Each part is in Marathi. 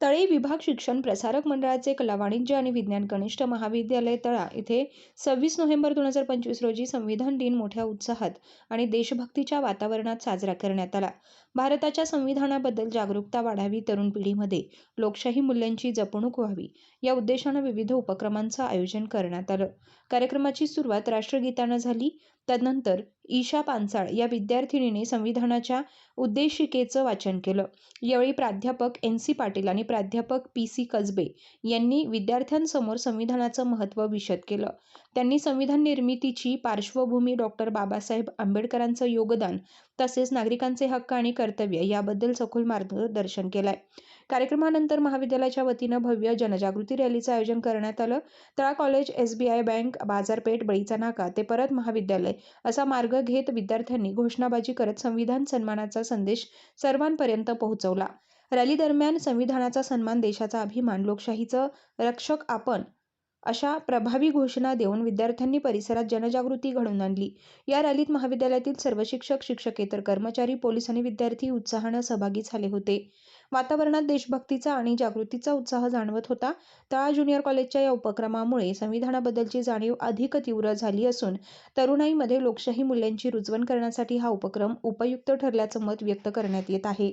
तळे विभाग शिक्षण प्रसारक मंडळाचे कला वाणिज्य आणि विज्ञान कनिष्ठ महाविद्यालय तळा इथे सव्वीस नोव्हेंबर दोन हजार पंचवीस रोजी संविधान दिन मोठ्या उत्साहात आणि देशभक्तीच्या वातावरणात साजरा करण्यात आला. भारताच्या संविधानाबद्दल जागरूकता वाढावी तरुण पिढीमध्ये लोकशाही मूल्यांची जपणूक व्हावी या उद्देशानं विविध उपक्रमांचं आयोजन करण्यात आलं. कार्यक्रमाची सुरुवात राष्ट्रगीतानं झाली. त्यानंतर ईशा पांचाळ या विद्यार्थिनीने संविधानाच्या उद्देशिकेचं वाचन केलं. यावेळी प्राध्यापक एन सी पाटील आणि प्राध्यापक पी सी कसबे यांनी विद्यार्थ्यांसमोर संविधानाचं महत्त्व विशद केलं. त्यांनी संविधान निर्मितीची पार्श्वभूमी डॉक्टर बाबासाहेब आंबेडकरांचं योगदान तसेच नागरिकांचे हक्क आणि कर्तव्य याबद्दल सखोल मार्गदर्शन केलंय. कार्यक्रमानंतर महाविद्यालयाच्या वतीनं भव्य जनजागृती रॅलीचं आयोजन करण्यात आलं. Tala college S B I bank बाजारपेठ बळीचा नाका ते परत महाविद्यालय असा मार्ग घेत विद्यार्थ्यांनी घोषणाबाजी करत संविधान सन्मानाचा संदेश सर्वांपर्यंत पोहोचवला. रॅली दरम्यान संविधानाचा सन्मान देशाचा अभिमान लोकशाहीचं रक्षक आपण अशा प्रभावी घोषणा देऊन विद्यार्थ्यांनी परिसरात जनजागृती घडवून आणली. या रॅलीत महाविद्यालयातील सर्व शिक्षक शिक्षकेतर कर्मचारी पोलीस आणि विद्यार्थी उत्साहानं सहभागी झाले होते. वातावरणात देशभक्तीचा आणि जागृतीचा उत्साह जाणवत होता. तळा ज्युनियर कॉलेजच्या या उपक्रमामुळे संविधानाबद्दलची जाणीव अधिक तीव्र झाली असून तरुणाईमध्ये लोकशाही मूल्यांची रुजवण करण्यासाठी हा उपक्रम उपयुक्त ठरल्याचं मत व्यक्त करण्यात येत आहे.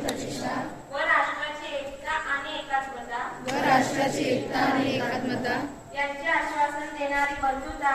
प्रतिष्ठा. व राष्ट्राची एकता आणि एकात्मता. व राष्ट्राची एकता आणि एकात्मता. यांचे आश्वासन देणारी बंधुता